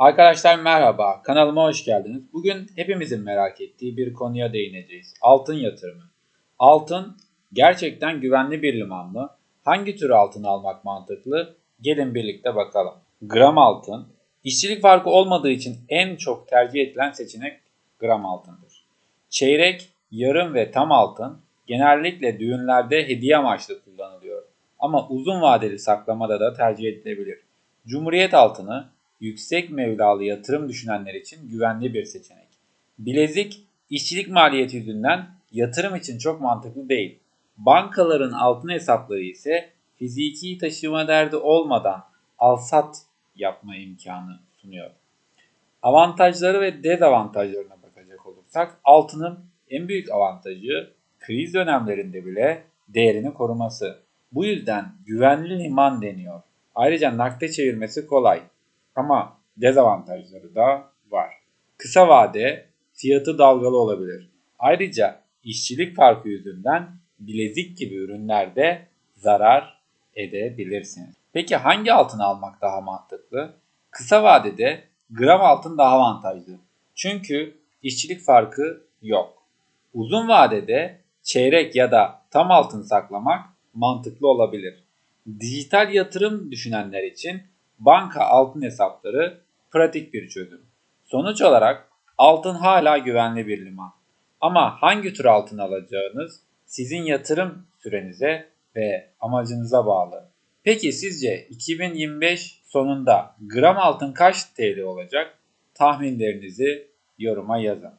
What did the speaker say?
Arkadaşlar merhaba, kanalıma hoş geldiniz. Bugün hepimizin merak ettiği bir konuya değineceğiz. Altın yatırımı. Altın gerçekten güvenli bir liman mı? Hangi tür altın almak mantıklı? Gelin birlikte bakalım. Gram altın, işçilik farkı olmadığı için en çok tercih edilen seçenek gram altındır. Çeyrek, yarım ve tam altın genellikle düğünlerde hediye amaçlı kullanılıyor. Ama uzun vadeli saklamada da tercih edilebilir. Cumhuriyet altını yüksek mevlalı yatırım düşünenler için güvenli bir seçenek. Bilezik işçilik maliyeti yüzünden yatırım için çok mantıklı değil. Bankaların altın hesapları ise fiziki taşıma derdi olmadan alsat yapma imkanı sunuyor. Avantajları ve dezavantajlarına bakacak olursak altının en büyük avantajı kriz dönemlerinde bile değerini koruması. Bu yüzden güvenli liman deniyor. Ayrıca nakde çevirmesi kolay. Ama dezavantajları da var. Kısa vade fiyatı dalgalı olabilir. Ayrıca işçilik farkı yüzünden bilezik gibi ürünlerde zarar edebilirsiniz. Peki hangi altını almak daha mantıklı? Kısa vadede gram altın daha avantajlı. Çünkü işçilik farkı yok. Uzun vadede çeyrek ya da tam altın saklamak mantıklı olabilir. Dijital yatırım düşünenler için banka altın hesapları pratik bir çözüm. Sonuç olarak altın hala güvenli bir liman. Ama hangi tür altın alacağınız sizin yatırım sürenize ve amacınıza bağlı. Peki sizce 2025 sonunda gram altın kaç TL olacak? Tahminlerinizi yoruma yazın.